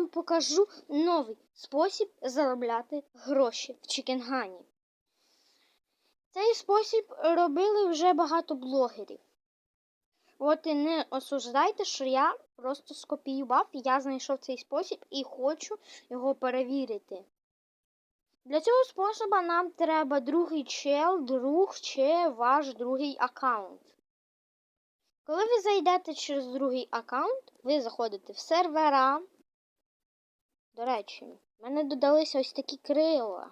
вам покажу новий спосіб заробляти гроші в Чікенгані. Цей спосіб робили вже багато блогерів. От і не осуждайте, що я просто скопіював, я знайшов цей спосіб і хочу його перевірити. Для цього способу нам треба другий чел, друг чи ваш другий аккаунт. Коли ви зайдете через другий аккаунт, ви заходите в сервера. До речі, в мене додалися ось такі крила.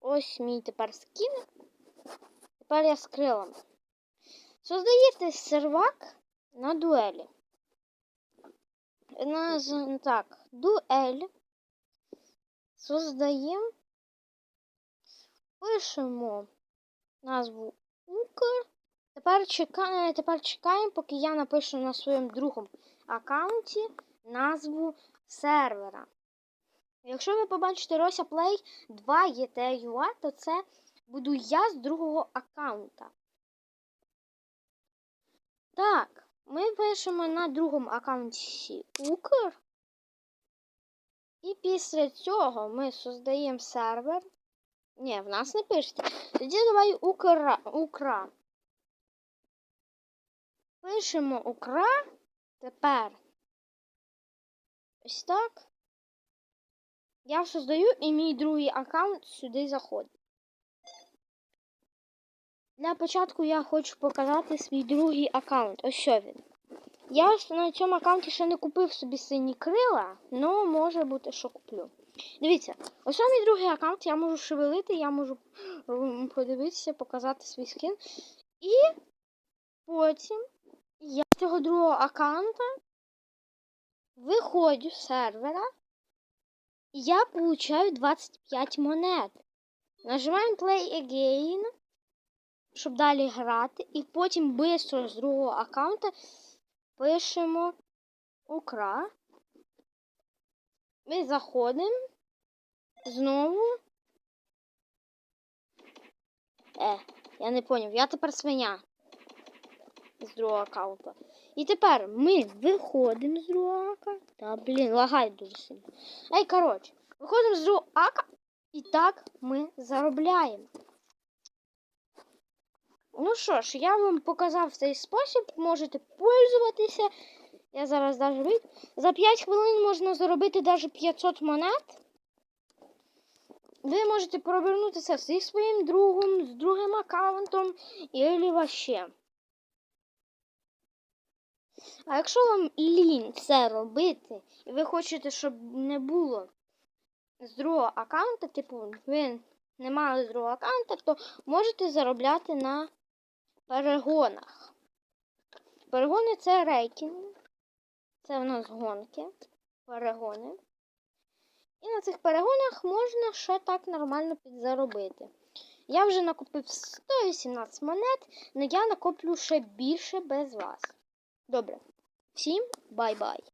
Ось мій тепер скін. Тепер я з крилами. Создаєте сервак на дуелі. На, так, дуель. Создаємо. Пишемо назву Укр. Тепер чекаємо, тепер чекаємо, поки я напишу на своєму другому аккаунті назву сервера. Якщо ви побачите Рося Play 2 ETUA, то це буду я з другого аккаунта. Так, ми пишемо на другому аккаунті Укр. І після цього ми создаємо сервер. Ні, в нас не пишете. Тоді давай Укра. Укра. Пишемо Укра. Тепер. Ось так. Я создаю і мій другий аккаунт сюди заходить. Для початку я хочу показати свій другий аккаунт. Ось що він. Я на цьому аккаунті ще не купив собі сині крила, але може бути, що куплю. Дивіться, ось мій другий аккаунт, я можу шевелити, я можу подивитися, показати свій скін. І потім я з цього другого аккаунта виходжу з сервера, і я получаю 25 монет. Нажимаємо Play Again, щоб далі грати, і потім швидко з другого аккаунта пишемо Укра. Ми заходимо. Знову. Е, я не поняв. Я тепер свиня з другого аккаунта. І тепер ми виходимо з другого аккаунта. Та, блін, лагає дуже сильно. Ей, коротше, виходимо з другого ака, і так ми заробляємо. Ну що ж, я вам показав цей спосіб, можете пользуватися. Я зараз даже вийду. За 5 хвилин можна заробити навіть 500 монет. Ви можете провернутися зі своїм другом, з другим аккаунтом і вообще. А якщо вам лінь це робити, і ви хочете, щоб не було з другого аккаунта, типу, ви не мали з другого аккаунта, то можете заробляти на перегонах. Перегони це рейкінг. Це в нас гонки, перегони. І на цих перегонах можна ще так нормально підзаробити. Я вже накопив 118 монет, але я накоплю ще більше без вас. Добре. Всім бай-бай!